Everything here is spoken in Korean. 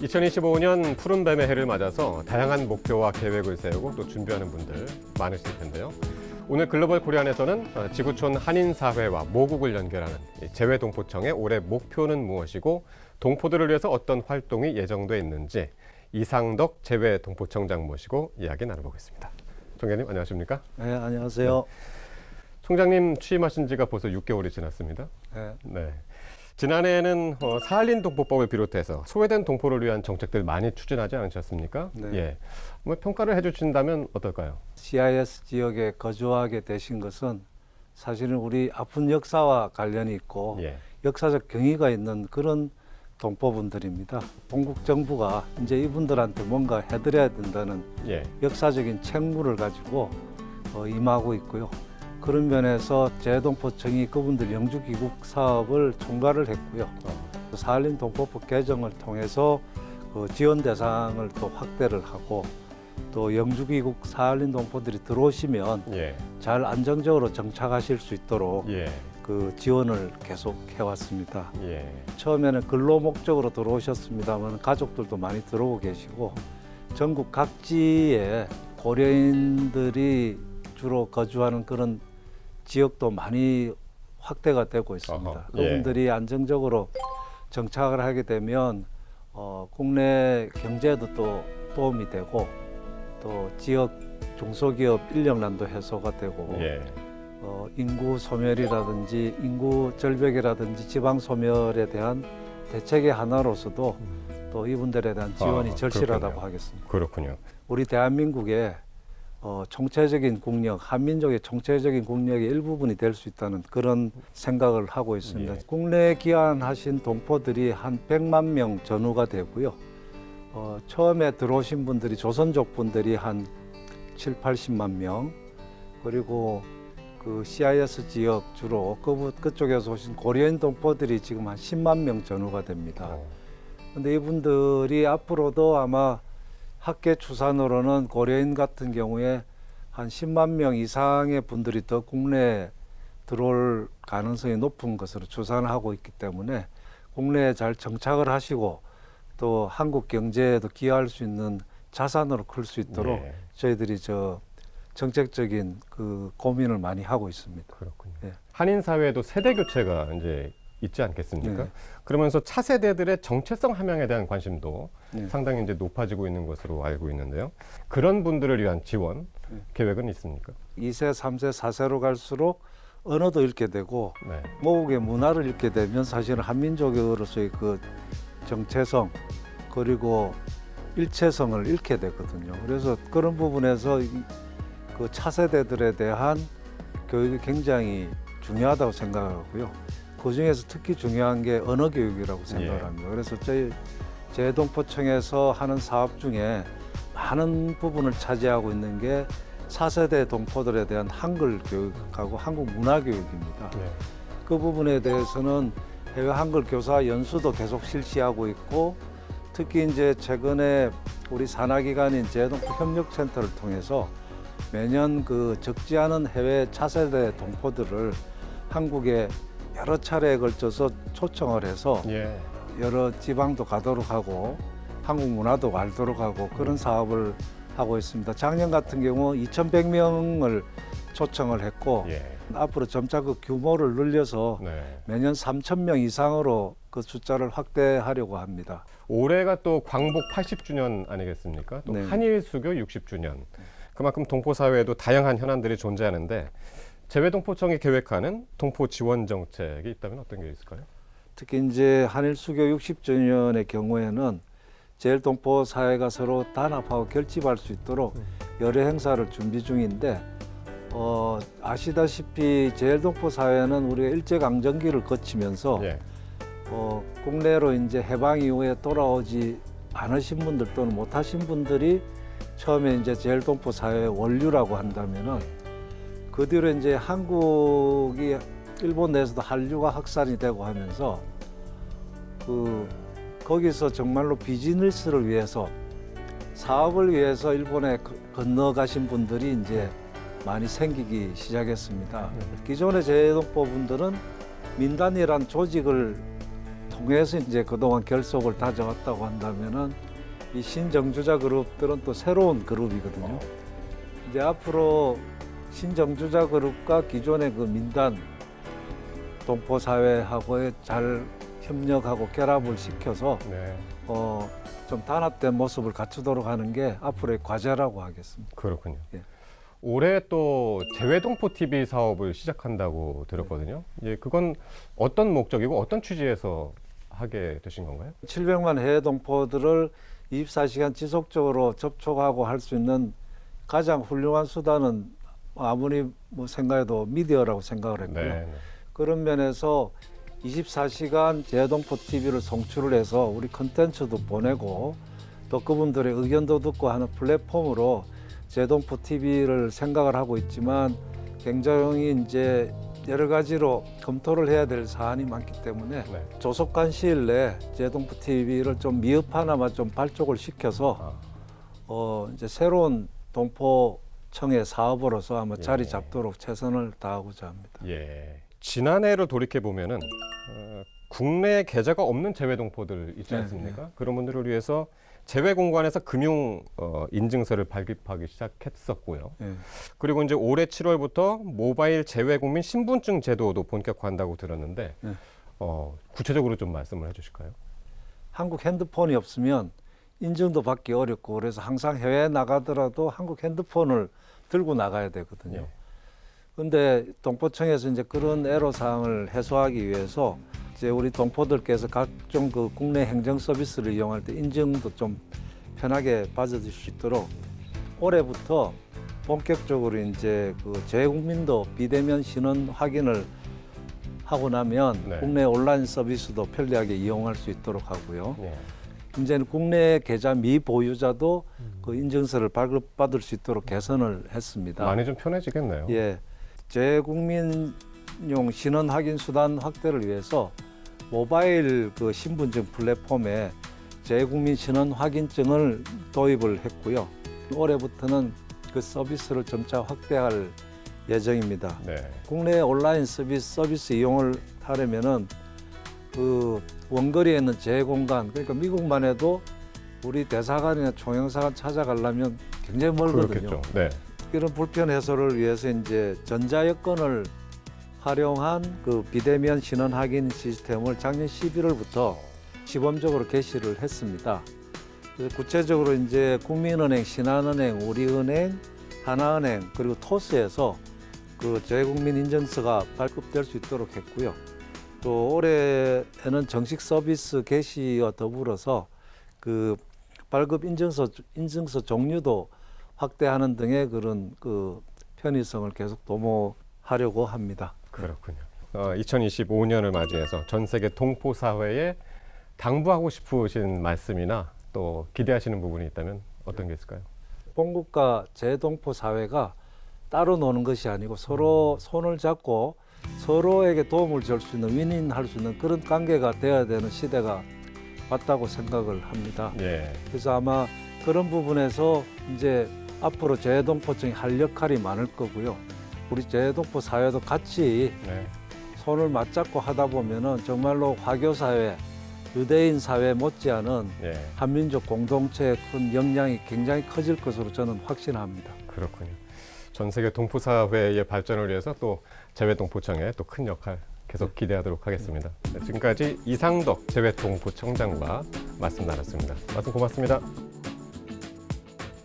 2025년 푸른뱀의 해를 맞아서 다양한 목표와 계획을 세우고 또 준비하는 분들 많으실 텐데요. 오늘 글로벌 코리안에서는 어, 지구촌 한인사회와 모국을 연결하는 이 재외동포청의 올해 목표는 무엇이고 동포들을 위해서 어떤 활동이 예정돼 있는지 이상덕 재외동포청장 모시고 이야기 나눠보겠습니다. 총장님 안녕하십니까? 네, 안녕하세요. 총장님 취임하신 지가 벌써 6개월이 지났습니다. 네. 네. 지난해에는 어, 사할린 동포법을 비롯해서 소외된 동포를 위한 정책들 많이 추진하지 않으셨습니까? 네. 예. 뭐 평가를 해주신다면 어떨까요? CIS 지역에 거주하게 되신 것은 사실은 우리 아픈 역사와 관련이 있고 예. 역사적 경위가 있는 그런 동포분들입니다. 본국 정부가 이제 이분들한테 뭔가 해드려야 된다는 예. 역사적인 책무를 가지고 어, 임하고 있고요. 그런 면에서 재동포청이 그분들 영주 귀국 사업을 총괄을 했고요. 어, 사할린 동포법 개정을 통해서 그 지원 대상을 또 확대를 하고 또 영주 귀국 사할린 동포들이 들어오시면 예. 잘 안정적으로 정착하실 수 있도록 예. 그 지원을 계속 해왔습니다. 예. 처음에는 근로 목적으로 들어오셨습니다만 가족들도 많이 들어오고 계시고 전국 각지에 고려인들이 주로 거주하는 그런 지역도 많이 확대가 되고 있습니다. 어허, 예. 그분들이 안정적으로 정착을 하게 되면 어, 국내 경제에도 또 도움이 되고 또 지역 중소기업 인력난도 해소가 되고 예. 어, 인구 소멸이라든지 인구 절벽이라든지 지방 소멸에 대한 대책의 하나로서도 또 이분들에 대한 지원이 아, 절실하다고 그렇군요. 하겠습니다. 그렇군요. 우리 대한민국의 어, 총체적인 국력, 한민족의 총체적인 국력의 일부분이 될 수 있다는 그런 생각을 하고 있습니다. 예. 국내에 귀환하신 동포들이 한 100만 명 전후가 되고요. 어, 처음에 들어오신 분들이 조선족 분들이 한 7, 80만 명, 그리고 그 CIS 지역 주로 그, 그쪽에서 오신 고려인 동포들이 지금 한 10만 명 전후가 됩니다. 어, 근데 이분들이 앞으로도 아마 학계 추산으로는 고려인 같은 경우에 한 10만 명 이상의 분들이 더 국내에 들어올 가능성이 높은 것으로 추산하고 있기 때문에 국내에 잘 정착을 하시고 또 한국 경제에도 기여할 수 있는 자산으로 클 수 있도록 예. 저희들이 저 정책적인 그 고민을 많이 하고 있습니다. 그렇군요. 예. 한인 사회에도 세대 교체가 이제 있지 않겠습니까? 네. 그러면서 차세대들의 정체성 함양에 대한 관심도 네. 상당히 이제 높아지고 있는 것으로 알고 있는데요. 그런 분들을 위한 지원 네. 계획은 있습니까? 2세, 3세, 4세로 갈수록 언어도 잃게 되고 네. 모국의 문화를 잃게 되면 사실은 한민족으로서의 그 정체성 그리고 일체성을 잃게 되거든요. 그래서 그런 부분에서 이- 그 차세대들에 대한 교육이 굉장히 중요하다고 생각하고요. 그 중에서 특히 중요한 게 언어 교육이라고 생각을 예. 합니다. 그래서 저희 재동포청에서 하는 사업 중에 많은 부분을 차지하고 있는 게 차세대 동포들에 대한 한글 교육하고 한국 문화 교육입니다. 네. 그 부분에 대해서는 해외 한글 교사 연수도 계속 실시하고 있고 특히 이제 최근에 우리 산하기관인 재동포 협력센터를 통해서 매년 그 적지 않은 해외 차세대 동포들을 한국에 여러 차례에 걸쳐서 초청을 해서 예. 여러 지방도 가도록 하고 한국 문화도 알도록 하고 그런 사업을 하고 있습니다. 작년 같은 경우 2,100명을 초청을 했고 예. 앞으로 점차 그 규모를 늘려서 네. 매년 3천 명 이상으로 그 숫자를 확대하려고 합니다. 올해가 또 광복 80주년 아니겠습니까? 또 네. 한일 수교 60주년. 그만큼 동포 사회에도 다양한 현안들이 존재하는데 재외동포청이 계획하는 동포 지원 정책이 있다면 어떤 게 있을까요? 특히 이제 한일 수교 60주년의 경우에는 제일 동포 사회가 서로 단합하고 결집할 수 있도록 여러 행사를 준비 중인데 어, 아시다시피 제일 동포 사회는 우리가 일제 강점기를 거치면서 예. 어, 국내로 이제 해방 이후에 돌아오지 않으신 분들 또는 못하신 분들이 처음에 이제 제일 동포 사회의 원류라고 한다면은 그 뒤로 이제 한국이 일본 내에서도 한류가 확산이 되고 하면서 그 거기서 정말로 비즈니스를 위해서 사업을 위해서 일본에 거- 건너가신 분들이 이제 많이 생기기 시작했습니다. 기존의 재동포 분들은 민단이란 조직을 통해서 이제 그동안 결속을 다져왔다고 한다면은 이 신정주자 그룹들은 또 새로운 그룹이거든요. 이제 앞으로 신정주자 그룹과 기존의 그 민단 동포 사회하고의 잘 협력하고 결합을 시켜서 네, 어, 좀 단합된 모습을 갖추도록 하는 게 앞으로의 과제라고 하겠습니다. 그렇군요. 예. 올해 또 재외동포 TV 사업을 시작한다고 들었거든요. 예, 그건 어떤 목적이고 어떤 취지에서 하게 되신 건가요? 700만 해외 동포들을 24시간 지속적으로 접촉하고 할 수 있는 가장 훌륭한 수단은 아무리 뭐 생각해도 미디어라고 생각을 했고요. 네, 네. 그런 면에서 24시간 재동포 TV를 송출을 해서 우리 컨텐츠도 보내고 또 그분들의 의견도 듣고 하는 플랫폼으로 재동포 TV를 생각을 하고 있지만 굉장히 이제 여러 가지로 검토를 해야 될 사안이 많기 때문에 네. 조속한 시일 내에 재동포 TV를 좀 미흡 하나마 좀 발족을 시켜서 아, 어 이제 새로운 동포 청의 사업으로서 아마 자리 예. 잡도록 최선을 다하고자 합니다. 예. 지난해를 돌이켜 보면은 어, 국내 계좌가 없는 재외동포들 있지 네, 않습니까? 그런 분들을 위해서 재외 공관에서 금융 어, 인증서를 발급하기 시작했었고요. 예. 그리고 이제 올해 7월부터 모바일 재외국민 신분증 제도도 본격화한다고 들었는데 네. 어, 구체적으로 좀 말씀을 해주실까요? 한국 핸드폰이 없으면 인증도 받기 어렵고 그래서 항상 해외에 나가더라도 한국 핸드폰을 들고 나가야 되거든요. 예. 근데 동포청에서 이제 그런 애로 사항을 해소하기 위해서 이제 우리 동포들께서 각종 그 국내 행정 서비스를 이용할 때 인증도 좀 편하게 받아줄 수 있도록 올해부터 본격적으로 이제 그 재국민도 비대면 신원 확인을 하고 나면 네. 국내 온라인 서비스도 편리하게 이용할 수 있도록 하고요. 예. 이제는 국내 계좌 미보유자도 그 인증서를 발급받을 수 있도록 개선을 했습니다. 많이 좀 편해지겠네요. 예, 재국민용 신원 확인 수단 확대를 위해서 모바일 그 신분증 플랫폼에 재국민 신원 확인증을 도입을 했고요. 올해부터는 그 서비스를 점차 확대할 예정입니다. 네. 국내 온라인 서비스 서비스 이용을 하려면은 그 원거리에 있는 재공간 그러니까 미국만 해도 우리 대사관이나 총영사관 찾아가려면 굉장히 멀거든요. 네. 이런 불편 해소를 위해서 이제 전자여권을 활용한 그 비대면 신원 확인 시스템을 작년 11월부터 시범적으로 개시를 했습니다. 그래서 구체적으로 이제 국민은행, 신한은행, 우리은행, 하나은행 그리고 토스에서 그 재국민 인증서가 발급될 수 있도록 했고요. 또 올해에는 정식 서비스 개시와 더불어서 그 발급 인증서 인증서 종류도 확대하는 등의 그런 그 편의성을 계속 도모하려고 합니다. 그렇군요. 어, 2025년을 맞이해서 전 세계 동포 사회에 당부하고 싶으신 말씀이나 또 기대하시는 부분이 있다면 어떤 게 있을까요? 본국과 재동포 사회가 따로 노는 것이 아니고 서로 손을 잡고 서로에게 도움을 줄 수 있는 윈윈할 수 있는 그런 관계가 되어야 되는 시대가 왔다고 생각을 합니다. 예. 그래서 아마 그런 부분에서 이제 앞으로 재동포청이 할 역할이 많을 거고요. 우리 재동포 사회도 같이 네. 손을 맞잡고 하다 보면은 정말로 화교 사회, 유대인 사회 못지않은 예. 한민족 공동체의 큰 영향이 굉장히 커질 것으로 저는 확신합니다. 그렇군요. 전 세계 동포 사회의 발전을 위해서 또 재외 동포청의 또 큰 역할 계속 기대하도록 하겠습니다. 네, 지금까지 이상덕 재외 동포청장과 말씀 나눴습니다. 말씀 고맙습니다.